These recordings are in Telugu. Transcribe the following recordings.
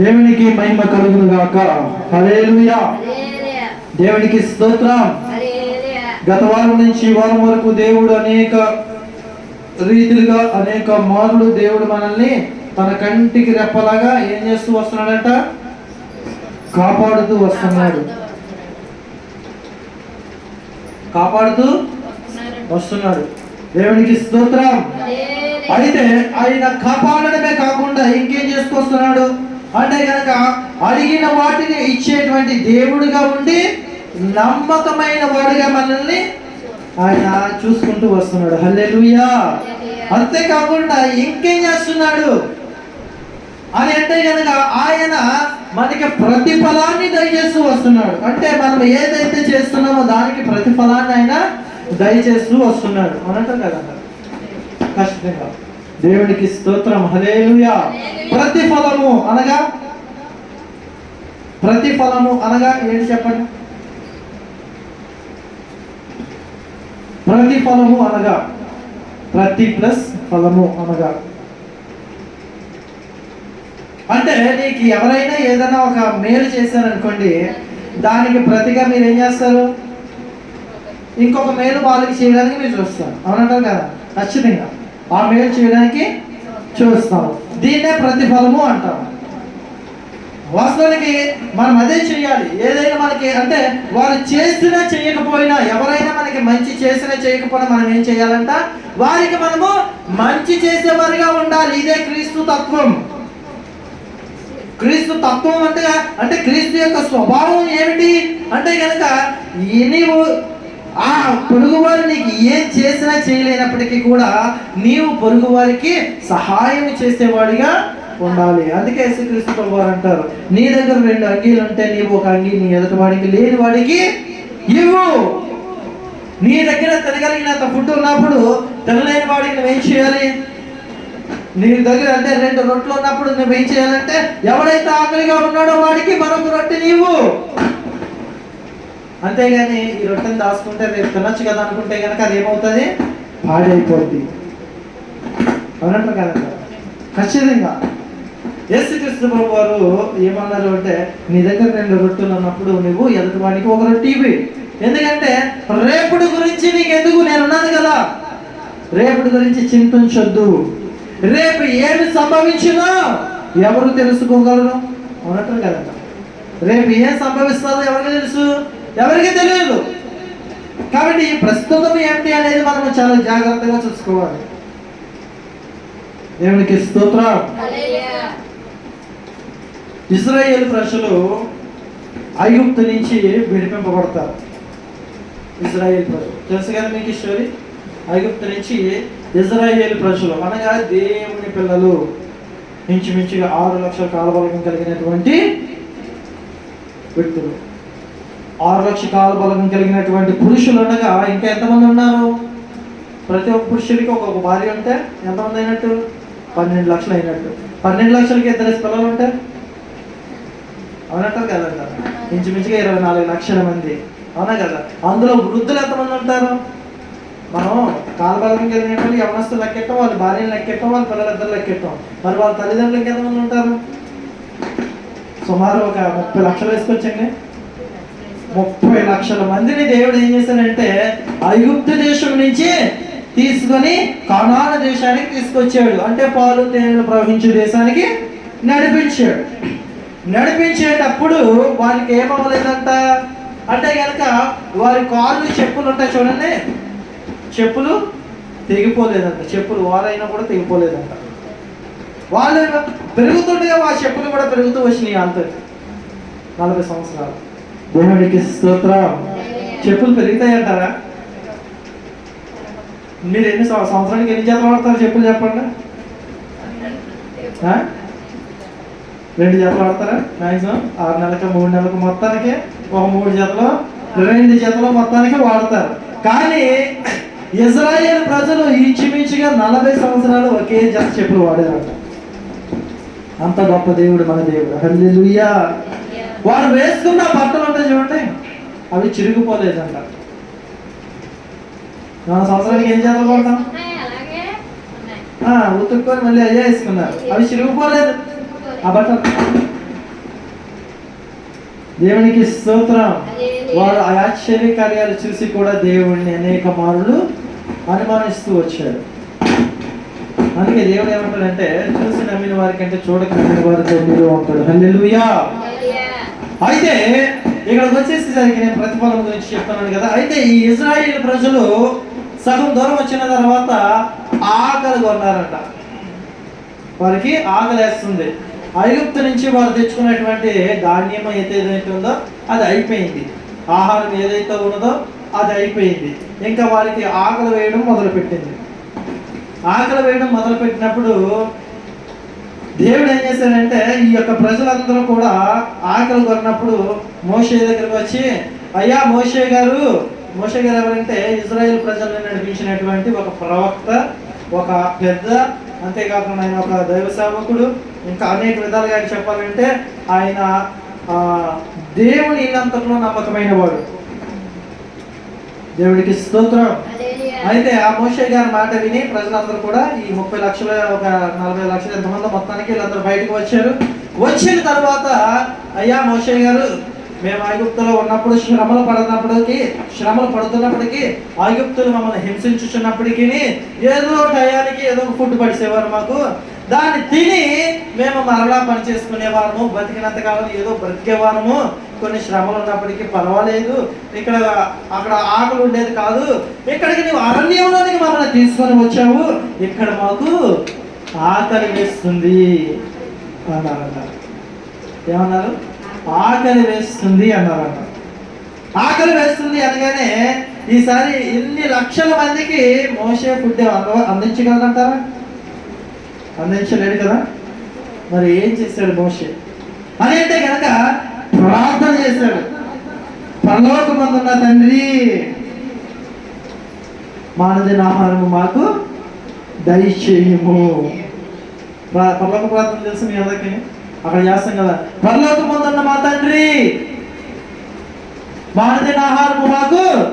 దేవునికి మహిమ కలుగును గాక హల్లెలూయా. దేవునికి స్తోత్రం. గత వారం నుంచి ఈ వారం వరకు దేవుడు అనేక రీతిలుగా అనేక మార్లు దేవుడు మనల్ని తన కంటికి రెప్పలాగా ఏం చేస్తూ వస్తున్నాడంట కాపాడుతూ వస్తున్నాడు కాపాడుతూ. వస్తున్నాడు దేవునికి స్తోత్రం. అయితే ఆయన కాపాడడమే కాకుండా ఇంకేం చేసుకొస్తున్నాడు అంటే కనుక అడిగిన వాటిని ఇచ్చేటువంటి దేవుడిగా ఉండి నమ్మకమైన వాడిగా మనల్ని ఆయన చూసుకుంటూ వస్తున్నాడు. హల్లెలుయా. అంతేకాకుండా ఇంకేం చేస్తున్నాడు? అని అంటే కనుక ఆయన మనకి ప్రతిఫలాన్ని దయచేస్తూ వస్తున్నాడు. అంటే మనం ఏదైతే చేస్తున్నామో దానికి ప్రతిఫలాన్ని ఆయన దయచేస్తూ వస్తున్నాడు. అనంటారు కదా. ఖచ్చితంగా దేవునికి స్తోత్రం. హలేలుయా ప్రతిఫలము అనగా? ప్రతిఫలము అనగా ఏంటి చెప్పండి? ప్రతిఫలము అనగా? ప్రతి ప్లస్ ఫలము అనగా. అంటే నీకు ఎవరైనా ఏదైనా ఒక మేలు చేశారనుకోండి దానికి ప్రతిగా మీరు ఏం చేస్తారు? ఇంకొక మేలు వాళ్ళకి చేయడానికి మీరు చూస్తారు. అవునంటారు కదా? ఖచ్చితంగా. ఆ మేలు చేయడానికి చూస్తాం. దీన్నే ప్రతిఫలము అంటాం. వాస్తవానికి మనం అదే చేయాలి. ఏదైనా మనకి అంటే వారు చేసినా చేయకపోయినా ఎవరైనా మనకి మంచి చేసినా చేయకపోయినా మనం ఏం చేయాలంట? వారికి మనము మంచి చేసేవారిగా ఉండాలి. ఇదే క్రీస్తు తత్వం. క్రీస్తు తత్వం అంటే అంటే క్రీస్తు యొక్క స్వభావం ఏమిటి? అంటే కనుక నీవు ఆ పొరుగువారు నీకు ఏం చేసినా చేయలేనప్పటికీ కూడా నీవు పొరుగువారికి సహాయం చేసేవాడిగా ఉండాలి. అందుకే యేసుక్రీస్తు వారు అంటారు నీ దగ్గర రెండు అంగీలు ఉంటే నీవు ఒక అంగీ నీ ఎదుటి వాడికి లేని వాడికి ఇవ్వు. నీ దగ్గర తినగలిగినంత ఫుడ్ ఉన్నప్పుడు తినలేని వాడికి నువ్వేం చేయాలి? నీ దగ్గర అంటే రెండు రొట్టెలు ఉన్నప్పుడు నువ్వేం చేయాలంటే ఎవడైతే ఆకలిగా ఉన్నాడో వాడికి మరొక రొట్టె నీవు అంతేగాని ఈ రొట్టెని దాచుకుంటే రేపు తినొచ్చు కదా అనుకుంటే కనుక అది ఏమవుతుంది పాడైపోద్ది. అవునంటారు కదా? ఖచ్చితంగా. యేసుక్రీస్తు ప్రభు వారు ఏమన్నారు అంటే నీ దగ్గర రెండు రొట్టెలు ఉన్నప్పుడు నువ్వు ఎదుటివానికి ఒక రొట్టె ఇవి ఎందుకంటే రేపుడు గురించి నీకు ఎందుకు నేను ఉన్నాను కదా. రేపటి గురించి చింతించొద్దు. రేపు ఏమి సంభవించినా ఎవరు తెలుసుకోగలరు? అవునట్టు కదా? రేపు ఏం సంభవిస్తుందో ఎవరికి తెలుసు? ఎవరికి తెలియదు. కాబట్టి ఈ ప్రస్తుతం ఏమిటి అనేది మనం చాలా జాగ్రత్తగా చూసుకోవాలి. దేవునికి స్తోత్రం. ఇజ్రాయేల్ ప్రజలు ఐగుప్తు నుంచి విడిపింపబడతారు. ఇజ్రాయేల్ ప్రజలు. తెలుసు కదా మీకు స్టోరీ? ఐగుప్తు నుంచి ఇజ్రాయేల్ ప్రజలు అనగా దేవుని పిల్లలు ఇంచుమించుగా ఆరు లక్షల కాలబలగం కలిగినటువంటి వ్యక్తులు. ఆరు లక్షలు కాల బలం కలిగినటువంటి పురుషులు అనగా ఇంకా ఎంతమంది ఉన్నారు? ప్రతి ఒక్క పురుషుడికి ఒక్కొక్క భార్య ఉంటే ఎంతమంది అయినట్టు? పన్నెండు లక్షలు అయినట్టు. పన్నెండు లక్షలకి ఇద్దరు పిల్లలు ఉంటే? అవునంటారు కదంట ఇంచుమించుగా ఇరవై నాలుగు లక్షల మంది. అవునా కదా? అందులో వృద్ధులు ఎంతమంది ఉంటారు? మనం కాలబలం కలిగినటువంటి యవనస్తులు లెక్కెట్టం వాళ్ళ భార్యను లెక్కెట్టం వాళ్ళ పిల్లలిద్దరు లెక్కెట్టం. మరి వాళ్ళ తల్లిదండ్రులకి ఎంతమంది ఉంటారు? సుమారు ఒక ముప్పై లక్షలు వేసుకొచ్చండి. ముప్పై లక్షల మందిని దేవుడు ఏం చేశాడంటే ఐగుప్తు దేశం నుంచి తీసుకొని కణాల దేశానికి తీసుకొచ్చాడు. అంటే పాలు తేనెలు ప్రవహించే దేశానికి నడిపించాడు. నడిపించేటప్పుడు వారికి ఏమవ్వలేదంట అంటే కనుక వారి కాళ్ళు చెప్పులు ఉంటాయి చూడండి. చెప్పులు తెగిపోలేదంట. చెప్పులు వారైనా కూడా తెగిపోలేదంట. వాళ్ళు పెరుగుతుండగా ఆ చెప్పులు కూడా పెరుగుతూ వచ్చినాయి అంతే. నలభై సంవత్సరాలు. దేవుడికి స్తోత్రం. చెప్పులు పెరుగుతాయంటారా? మీరు ఎన్ని సంవత్సరానికి ఎన్ని జతలు వాడతారు చెప్పులు చెప్పండి. రెండు జతలు వాడతారా మ్యాక్సిమం ఆరు నెలలకు మూడు నెలలకు మొత్తానికి ఒక మూడు జతలు రెండు జతలు మొత్తానికి వాడతారు. కానీ ఇజ్రాయేల్ ప్రజలు ఇంచుమించుగా నలభై సంవత్సరాలు ఒకే జత చెప్పులు వాడారంట. అంత గొప్ప దేవుడు మన దేవుడు. హల్లెలూయా. వారు వేసుకున్న బట్టలు ఉంటాయి చూడండి. అవి చిరిగిపోలేదంట. మన సంవత్సరానికి ఏం ఆ, ఉతుక్కొని మళ్ళీ అయ్యా వేసుకున్నారు. అవి చిరిగిపోలేదు. ఆ బట్టలు. దేవునికి స్తోత్రం. వాడు ఆ ఆశ్చర్య కార్యాలు చూసి కూడా దేవుడిని అనేక మారులు అనుమానిస్తూ వచ్చాడు అందుకే దేవుడు ఏమంటాడంటే చూసి నమ్మిన వారి కంటే చూడక నమ్మిన వారితో మీరు ఉంటాడు హల్లెలూయా. అయితే ఇక్కడికి వచ్చేసేసరికి నేను ప్రతిఫలం గురించి చెప్తున్నాను కదా. అయితే ఈ ఇజ్రాయిల్ ప్రజలు సగం దూరం వచ్చిన తర్వాత ఆకలి కొన్నారట. వారికి ఆకలేస్తుంది. ఐగుప్తు నుంచి వారు తెచ్చుకున్నటువంటి ధాన్యం అయితే ఏదైతే ఉందో అది అయిపోయింది. ఆహారం ఏదైతే ఉన్నదో అది అయిపోయింది. ఇంకా వారికి ఆకలి వేయడం మొదలుపెట్టింది. ఆకలి వేయడం మొదలుపెట్టినప్పుడు దేవుడు ఏం చేశాడంటే ఈ యొక్క ప్రజలందరూ కూడా ఆకలి కొన్నప్పుడు మోషే దగ్గరకు వచ్చి అయ్యా మోషే గారు మోషే గారు ఎవరంటే ఇజ్రాయెల్ ప్రజలను నడిపించినటువంటి ఒక ప్రవక్త ఒక పెద్ద అంతేకాకుండా ఆయన ఒక దైవ సేవకుడు ఇంకా అనేక విధాలుగా ఆయన చెప్పాలంటే ఆయన దేవుని ఇల్లంతట్లో నమ్మకమైన వాడు. దేవుడికి స్తోత్రం. అయితే ఆ మోషే గారి మాట విని ప్రజలందరూ కూడా ఈ ముప్పై లక్షల ఒక నలభై లక్షల ఎంతమంది మొత్తానికి వీళ్ళందరూ బయటకు వచ్చారు. వచ్చిన తర్వాత అయ్యా మోషే గారు మేము ఐగుప్తులో ఉన్నప్పుడు శ్రమలు పడినప్పటికీ శ్రమలు పడుతున్నప్పటికీ ఐగుప్తులు మమ్మల్ని హింసించుచున్నప్పటికీ ఏదో టయానికి ఏదో ఫుడ్ పడిసేవారు మాకు. దాన్ని తిని మేము మరలా పని చేసుకునేవారము బతికినంత కాలం ఏదో బ్రతికేవారము. కొన్ని శ్రమలు ఉన్నప్పటికీ పర్వాలేదు. ఇక్కడ అక్కడ ఆకలి ఉండేది కాదు. ఇక్కడికి నువ్వు అరణ్యంలోనికి మమ్మల్ని తీసుకొని వచ్చావు. ఇక్కడ మాకు ఆకలి వేస్తుంది అన్నారంట. ఏమన్నారు? ఆకలి వేస్తుంది అన్నారంట. ఆకలి వేస్తుంది అనగానే ఈసారి ఇన్ని లక్షల మందికి మోసే ఫుడ్ అందించగలంటారా అందించగలరంటారా అందించలేడు కదా? మరి ఏం చేశాడు మోషే అని అంటే కనుక ప్రార్థన చేశాడు. పరలోకమందున్న తండ్రి మానదిన ఆహారము మాకు దయచేయము. ప్రా- పరలోక ప్రార్థన తెలుసు మీ అందరికీ. అక్కడ చేస్తాం కదా. పరలోకమందున్న మా తండ్రి మానదిన ఆహారము మాకు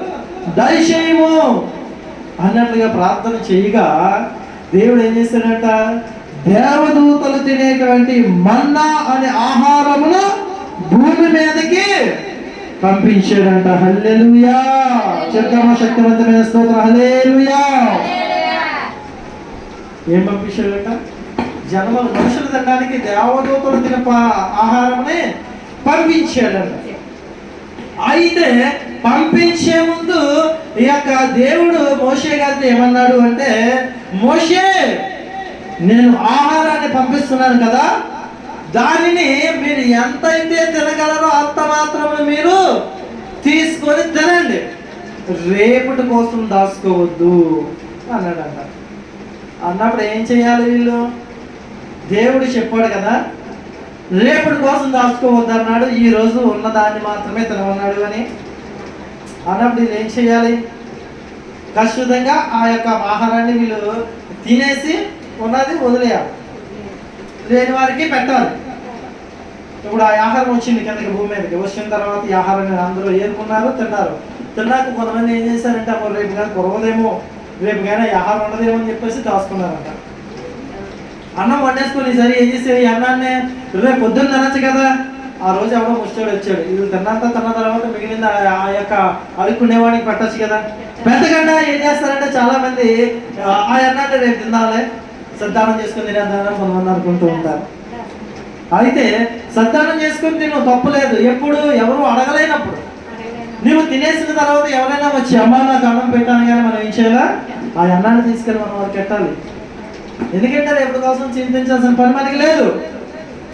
దయచేయము. అన్నట్లుగా ప్రార్థన చేయగా దేవుడు ఏం చేశాడంట? దేవదూతలు తినేటువంటి మన్నా అనే ఆహారమును భూమి మీదకి పంపించాడంట. హల్లెలూయా. చిరకమ శక్తివంతమైన స్తోత్రం. హల్లెలూయా. ఏం పంపించాడంట? జనములు మనుషులు తినడానికి దేవదూతలు తిన ఆహారముని పంపించాడంట. అయితే పంపించే ముందు ఈ యొక్క దేవుడు మోషే గారితో ఏమన్నాడు అంటే మోషే నేను ఆహారాన్ని పంపిస్తున్నాను కదా దానిని మీరు ఎంతైతే తినగలరో అంత మాత్రమే మీరు తీసుకొని తినండి. రేపటి కోసం దాచుకోవద్దు అన్నాడంట. అన్నప్పుడు ఏం చేయాలి వీళ్ళు? దేవుడు చెప్పాడు కదా రేపటి కోసం దాచుకోవద్దు అన్నాడు. ఈ రోజు ఉన్న దాన్ని మాత్రమే తినమన్నాడు అని. అన్నప్పుడు వీళ్ళు ఏం చేయాలి? ఖచ్చితంగా ఆ యొక్క ఆహారాన్ని వీళ్ళు తినేసి ఉన్నది వదిలేయాలి. లేని వారికి పెట్టాలి. ఇప్పుడు ఆ ఆహారం వచ్చింది కిందకి భూమి మీదకి. వచ్చిన తర్వాత ఈ ఆహారాన్ని అందరూ ఏరుకున్నారు తిన్నారు. తిన్నాక కొంతమంది ఏం చేశారంటే అప్పుడు రేపు కానీ కురవదేమో రేపు కానీ ఈ ఆహారం ఉండదేమో అని చెప్పేసి దాచుకున్నారంట. అన్నం వండేసుకొని సరే ఏం చేసేది ఈ అన్నాన్ని రేపు పొద్దున్న తినచ్చు కదా. ఆ రోజు ఎవడో ముష్టోడు వచ్చాడు. ఇది తిన్నంత తిన్న తర్వాత మిగిలింది ఆ- యొక్క అడుక్కునేవాడికి పెట్టచ్చు కదా. పెద్దకన్నా ఏం చేస్తారంటే చాలా మంది ఆ అన్నాన్ని రేపు తినాలి. సద్దానం చేసుకుని తినేద్దామని కొంతమంది అనుకుంటూ ఉంటారు. అయితే సద్దానం చేసుకుని తిను తప్పలేదు ఎప్పుడు? ఎవరు అడగలేనప్పుడు. నువ్వు తినేసిన తర్వాత ఎవరైనా వచ్చి అమ్మ నాకు అన్నం పెట్టాను కానీ మనం ఏం చేయాలా? ఆ అన్నాన్ని తీసుకెళ్ళి మనం వారికి పెట్టాలి ఎందుకంటే రేపు కోసం చింతించాల్సిన పని మనకి లేదు.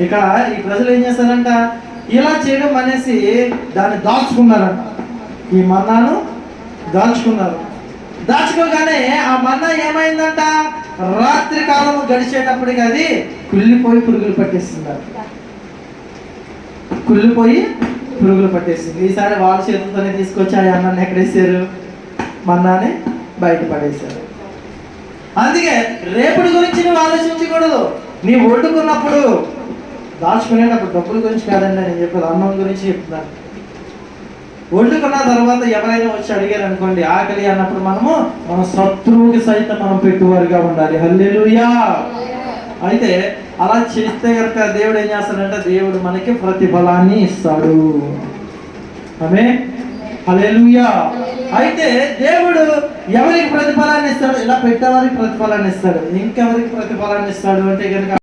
ఇక ఈ ప్రజలు ఏం చేస్తారంట? ఇలా చేయడం అనేసి దాన్ని దాచుకున్నారంట. ఈ మన్నాను దాచుకున్నారు. దాచుకోగానే ఆ మన్నా ఏమైందంట? రాత్రి కాలం గడిచేటప్పటికి అది కుళ్ళిపోయి పురుగులు పట్టేస్తున్నారు కుళ్ళిపోయి పురుగులు పట్టేసింది ఈసారి వాళ్ళ చేతులతోనే తీసుకొచ్చి ఆ అన్నాన్ని ఎక్కడేసారు మన్నాని బయట పడేశారు అందుకే రేపటి గురించి నువ్వు ఆలోచించకూడదు. నీ వండుకున్నప్పుడు దాచుకునేటప్పుడు డబ్బుల గురించి కాదండి నేను చెప్పేది అన్నం గురించి చెప్తున్నాను. వండుకున్న తర్వాత ఎవరైనా వచ్చి అడిగారు అనుకోండి ఆకలి అన్నప్పుడు మనము మన శత్రువుకి సైతం మనం పెట్టువారుగా ఉండాలి. హల్లెలుయా! అయితే అలా చేస్తే కనుక దేవుడు ఏం చేస్తాడంటే దేవుడు మనకి ప్రతిఫలాన్ని ఇస్తాడు. ఆమె హల్లెలూయా! అయితే దేవుడు ఎవరికి ప్రతిఫలాన్ని ఇస్తాడు? ఇలా పెట్టేవారికి ప్రతిఫలాన్ని ఇస్తాడు. ఇంకెవరికి ప్రతిఫలాన్ని ఇస్తాడు అంటే కనుక